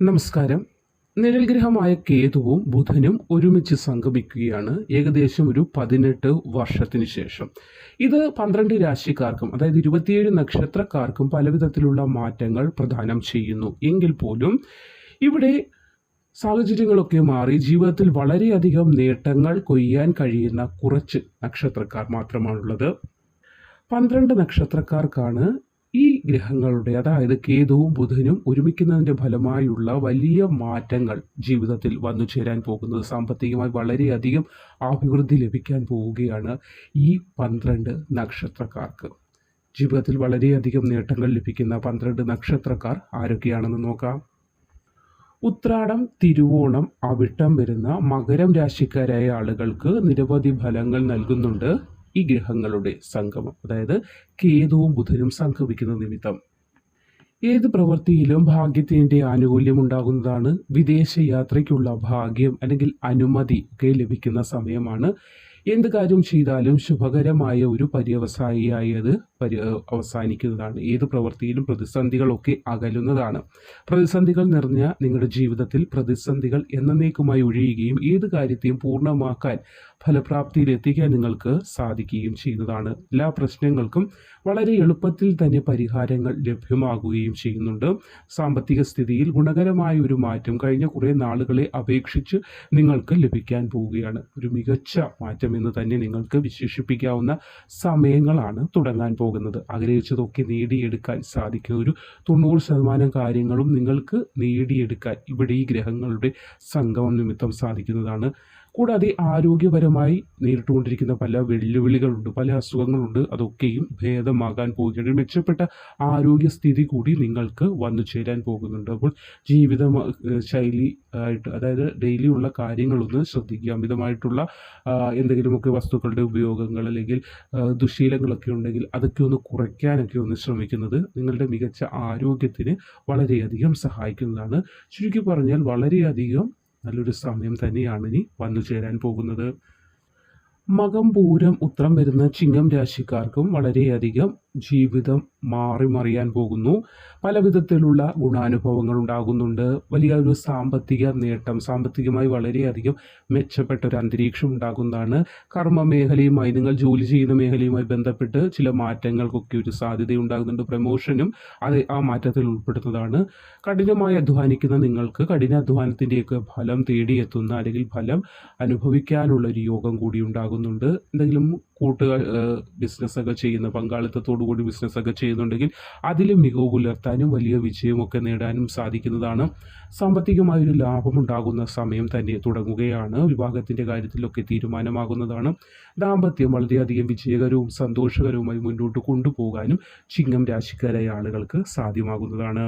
നമസ്കാരം. നിഴൽഗ്രഹമായ കേതുവും ബുധനും ഒരുമിച്ച് സംഗമിക്കുകയാണ് ഏകദേശം ഒരു പതിനെട്ട് വർഷത്തിന് ശേഷം. ഇത് പന്ത്രണ്ട് രാശിക്കാർക്കും അതായത് ഇരുപത്തിയേഴ് നക്ഷത്രക്കാർക്കും പലവിധത്തിലുള്ള മാറ്റങ്ങൾ പ്രദാനം ചെയ്യുന്നു. എങ്കിൽ പോലും ഇവിടെ സാഹചര്യങ്ങളൊക്കെ മാറി ജീവിതത്തിൽ വളരെയധികം നേട്ടങ്ങൾ കൊയ്യാൻ കഴിയുന്ന കുറച്ച് നക്ഷത്രക്കാർ മാത്രമാണുള്ളത്. പന്ത്രണ്ട് നക്ഷത്രക്കാർക്കാണ് ഈ ഗ്രഹങ്ങളുടെ അതായത് കേതുവും ബുധനും ഒരുമിക്കുന്നതിന്റെ ഫലമായുള്ള വലിയ മാറ്റങ്ങൾ ജീവിതത്തിൽ വന്നു ചേരാൻ പോകുന്നത്. സാമ്പത്തികമായി വളരെയധികം അഭിവൃദ്ധി ലഭിക്കാൻ പോവുകയാണ് ഈ പന്ത്രണ്ട് നക്ഷത്രക്കാർക്ക്. ജീവിതത്തിൽ വളരെയധികം നേട്ടങ്ങൾ ലഭിക്കുന്ന പന്ത്രണ്ട് നക്ഷത്രക്കാർ ആരൊക്കെയാണെന്ന് നോക്കാം. ഉത്രാടം തിരുവോണം അവിട്ടം വരുന്ന മകരം രാശിക്കാരായ ആളുകൾക്ക് നിരവധി ഫലങ്ങൾ നൽകുന്നുണ്ട്. ഈ ഗ്രഹങ്ങളുടെ സംഗമം. അതായത് കേതുവും ബുധനും സംഗമിക്കുന്ന നിമിത്തം. ഏത് പ്രവൃത്തിയിലും ഭാഗ്യത്തിന്റെ ആനുകൂല്യം ഉണ്ടാകുന്നതാണ് വിദേശ യാത്രയ്ക്കുള്ള ഭാഗ്യം അല്ലെങ്കിൽ അനുമതി ഒക്കെ ലഭിക്കുന്ന സമയമാണ്. എന്ത് കാര്യം ചെയ്താലും ശുഭകരമായ ഒരു പര്യവസായിയായി അത് പരി അവസാനിക്കുന്നതാണ്. ഏത് പ്രവൃത്തിയിലും പ്രതിസന്ധികളൊക്കെ അകലുന്നതാണ്. പ്രതിസന്ധികൾ നിറഞ്ഞ നിങ്ങളുടെ ജീവിതത്തിൽ പ്രതിസന്ധികൾ എന്നേക്കുമായി ഒഴിയുകയും ഏത് കാര്യത്തെയും പൂർണമാക്കാൻ ഫലപ്രാപ്തിയിൽ എത്തിക്കാൻ നിങ്ങൾക്ക് സാധിക്കുകയും ചെയ്യുന്നതാണ്. എല്ലാ പ്രശ്നങ്ങൾക്കും വളരെ എളുപ്പത്തിൽ തന്നെ പരിഹാരങ്ങൾ ലഭ്യമാകുകയും ചെയ്യുന്നുണ്ട്. സാമ്പത്തിക സ്ഥിതിയിൽ ഗുണകരമായ ഒരു മാറ്റം കഴിഞ്ഞ കുറേ നാളുകളെ അപേക്ഷിച്ച് നിങ്ങൾക്ക് ലഭിക്കാൻ പോവുകയാണ്. ഒരു മികച്ച മാറ്റം എന്ന് തന്നെ നിങ്ങൾക്ക് വിശേഷിപ്പിക്കാവുന്ന സമയങ്ങളാണ് തുടങ്ങാൻ പോകുന്നത്. ആഗ്രഹിച്ചതൊക്കെ നേടിയെടുക്കാൻ സാധിക്കുന്ന ഒരു തൊണ്ണൂറ് ശതമാനം കാര്യങ്ങളും നിങ്ങൾക്ക് നേടിയെടുക്കാൻ ഇവിടെ ഈ ഗ്രഹങ്ങളുടെ സംഗമം നിമിത്തം സാധിക്കുന്നതാണ്. കൂടാതെ ആരോഗ്യപരമായി നേരിട്ടുകൊണ്ടിരിക്കുന്ന പല വെല്ലുവിളികളുണ്ട് പല അസുഖങ്ങളുണ്ട്. അതൊക്കെയും ഭേദമാകാൻ പോകുകയാണ് മെച്ചപ്പെട്ട ആരോഗ്യസ്ഥിതി കൂടി നിങ്ങൾക്ക് വന്നു ചേരാൻ പോകുന്നുണ്ട്. അപ്പോൾ ജീവിത ശൈലി ആയിട്ട് അതായത് ഡെയിലി ഉള്ള കാര്യങ്ങളൊന്ന് ശ്രദ്ധിക്കുക. അമിതമായിട്ടുള്ള എന്തെങ്കിലുമൊക്കെ വസ്തുക്കളുടെ ഉപയോഗങ്ങൾ അല്ലെങ്കിൽ ദുശീലങ്ങളൊക്കെ ഉണ്ടെങ്കിൽ അതൊക്കെ ഒന്ന് കുറയ്ക്കാനൊക്കെ ഒന്ന് ശ്രമിക്കുന്നത് നിങ്ങളുടെ മികച്ച ആരോഗ്യത്തിന് വളരെയധികം സഹായിക്കുന്നതാണ്. ചുരുക്കി പറഞ്ഞാൽ വളരെയധികം നല്ലൊരു സമയം തന്നെയാണ് ഇനി വന്നു ചേരാൻ പോകുന്നത്. മകം പൂരം ഉത്രം വരുന്ന ചിങ്ങം രാശിക്കാർക്കും വളരെയധികം ജീവിതം മാറി മറിയാൻ പോകുന്നു. പല വിധത്തിലുള്ള ഗുണാനുഭവങ്ങൾ ഉണ്ടാകുന്നുണ്ട്. വലിയ ഒരു സാമ്പത്തിക നേട്ടം സാമ്പത്തികമായി വളരെയധികം മെച്ചപ്പെട്ട ഒരു അന്തരീക്ഷം ഉണ്ടാകുന്നതാണ്. കർമ്മ മേഖലയുമായി നിങ്ങൾ ജോലി ചെയ്യുന്ന മേഖലയുമായി ബന്ധപ്പെട്ട് ചില മാറ്റങ്ങൾക്കൊക്കെ ഒരു സാധ്യത ഉണ്ടാകുന്നുണ്ട് പ്രമോഷനും അത് ആ മാറ്റത്തിൽ ഉൾപ്പെടുന്നതാണ്. കഠിനമായി അധ്വാനിക്കുന്ന നിങ്ങൾക്ക് കഠിന അധ്വാനത്തിന്റെയൊക്കെ ഫലം തേടിയെത്തുന്ന അല്ലെങ്കിൽ ഫലം അനുഭവിക്കാനുള്ള ഒരു യോഗം കൂടി ഉണ്ടാകുന്നുണ്ട്. എന്തെങ്കിലും കൂട്ടുകാർ ബിസിനസ്സൊക്കെ ചെയ്യുന്ന പങ്കാളിത്തത്തോടു കൂടി ബിസിനസ്സൊക്കെ ചെയ്യുന്നുണ്ടെങ്കിൽ അതിൽ മികവ് പുലർത്താനും വലിയ വിജയമൊക്കെ നേടാനും സാധിക്കുന്നതാണ്. സാമ്പത്തികമായൊരു ലാഭമുണ്ടാകുന്ന സമയം തന്നെ തുടങ്ങുകയാണ്. വിവാഹത്തിന്റെ കാര്യത്തിലൊക്കെ തീരുമാനമാകുന്നതാണ്. ദാമ്പത്യം വളരെയധികം വിജയകരവും സന്തോഷകരവുമായി മുന്നോട്ട് കൊണ്ടുപോകാനും ചിങ്ങം രാശിക്കാരായ ആളുകൾക്ക് സാധ്യമാകുന്നതാണ്.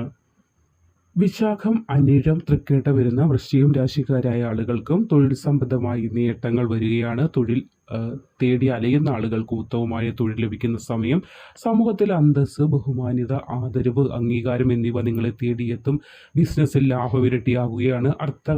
വിശാഖം അനിഴം തൃക്കേട്ട വരുന്ന വൃശ്ചികം രാശിക്കാരായ ആളുകൾക്കും തൊഴിൽ സംബന്ധമായി നേട്ടങ്ങൾ വരികയാണ്. തൊഴിൽ തേടി അലയുന്ന ആളുകൾക്ക് ഉത്തമമായ തൊഴിൽ ലഭിക്കുന്ന സമയം സമൂഹത്തിൽ അന്തസ് ബഹുമാന്യത ആദരവ് അംഗീകാരം എന്നിവ നിങ്ങളെ തേടിയെത്തും. ബിസിനസ്സിൽ ലാഭവിരട്ടിയാകുകയാണ് അർത്ഥ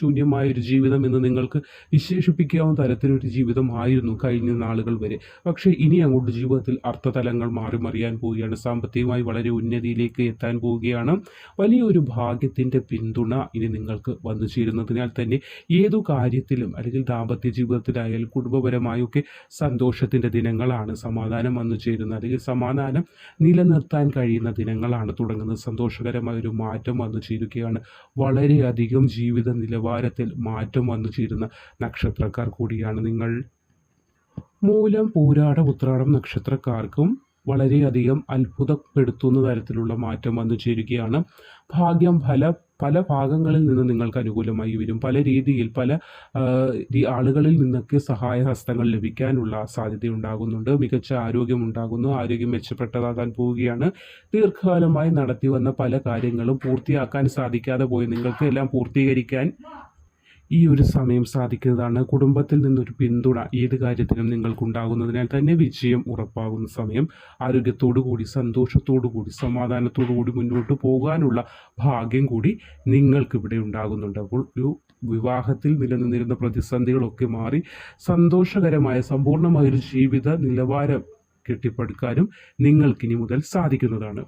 ശൂന്യമായ ഒരു ജീവിതം എന്ന് നിങ്ങൾക്ക് വിശേഷിപ്പിക്കാവുന്ന തരത്തിലൊരു ജീവിതമായിരുന്നു കഴിഞ്ഞ നാളുകൾ വരെ. പക്ഷേ ഇനി അങ്ങോട്ട് ജീവിതത്തിൽ അർത്ഥതലങ്ങൾ മാറി മറിയാൻ പോവുകയാണ്. സാമ്പത്തികമായി വളരെ ഉന്നതിയിലേക്ക് എത്താൻ പോവുകയാണ്. വലിയൊരു ഭാഗ്യത്തിന്റെ പിന്തുണ ഇനി നിങ്ങൾക്ക് വന്നു ചേരുന്നതിനാൽ തന്നെ ഏതു കാര്യത്തിലും അല്ലെങ്കിൽ ദാമ്പത്യ ജീവിതത്തിലായാലും കുടുംബപരമായൊക്കെ സന്തോഷത്തിന്റെ ദിനങ്ങളാണ്. സമാധാനം വന്നു ചേരുന്നത് അല്ലെങ്കിൽ സമാധാനം നിലനിർത്താൻ കഴിയുന്ന ദിനങ്ങളാണ്. തുടങ്ങുന്നത് സന്തോഷകരമായൊരു മാറ്റം വന്നു ചേരുകയാണ്. വളരെയധികം ജീവിത നിലവാരത്തിൽ മാറ്റം വന്നു ചേരുന്ന നക്ഷത്രക്കാർ കൂടിയാണ് നിങ്ങൾ. മൂലം പൂരാട ഉത്രാടം നക്ഷത്രക്കാർക്കും വളരെയധികം അത്ഭുതപ്പെടുത്തുന്ന തരത്തിലുള്ള മാറ്റം വന്നു ചേരുകയാണ്. ഭാഗ്യം ഫല പല ഭാഗങ്ങളിൽ നിന്ന് നിങ്ങൾക്ക് അനുകൂലമായി വരും. പല രീതിയിൽ പല ആളുകളിൽ നിന്നൊക്കെ സഹായഹസ്തങ്ങൾ ലഭിക്കാനുള്ള സാധ്യത ഉണ്ടാകുന്നുണ്ട് മികച്ച ആരോഗ്യം ഉണ്ടാകുന്നു ആരോഗ്യം മെച്ചപ്പെട്ടതാകാൻ പോവുകയാണ്. ദീർഘകാലമായി നടത്തി വന്ന പല കാര്യങ്ങളും പൂർത്തിയാക്കാൻ സാധിക്കാതെ പോയി. നിങ്ങൾക്ക് എല്ലാം പൂർത്തീകരിക്കാൻ ഈ ഒരു സമയം സാധിക്കുന്നതാണ് കുടുംബത്തിൽ നിന്നൊരു പിന്തുണ. ഏത് കാര്യത്തിനും നിങ്ങൾക്കുണ്ടാകുന്നതിനാൽ തന്നെ വിജയം ഉറപ്പാകുന്ന സമയം. ആരോഗ്യത്തോടു കൂടി സന്തോഷത്തോടു കൂടി സമാധാനത്തോടു കൂടി മുന്നോട്ട് പോകാനുള്ള ഭാഗ്യം കൂടി നിങ്ങൾക്കിവിടെ ഉണ്ടാകുന്നുണ്ട്. അപ്പോൾ ഒരു വിവാഹത്തിൽ നിലനിന്നിരുന്ന പ്രതിസന്ധികളൊക്കെ മാറി സന്തോഷകരമായ സമ്പൂർണമായ ഒരു ജീവിത നിലവാരം കെട്ടിപ്പടുക്കാനും നിങ്ങൾക്കിനി മുതൽ സാധിക്കുന്നതാണ്.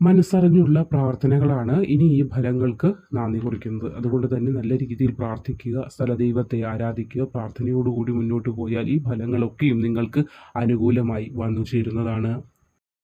മനസ്സറിഞ്ഞുള്ള പ്രാർത്ഥനകളാണ് ഇനി ഈ ഫലങ്ങൾക്ക് നാന്ദി കുറിക്കുന്നത്. അതുകൊണ്ട് തന്നെ നല്ല രീതിയിൽ പ്രാർത്ഥിക്കുക സ്ഥലദൈവത്തെ ആരാധിക്കുക പ്രാർത്ഥനയോടുകൂടി മുന്നോട്ട് പോയാൽ ഈ ഫലങ്ങളൊക്കെയും നിങ്ങൾക്ക് അനുകൂലമായി വന്നു ചേരുന്നതാണ്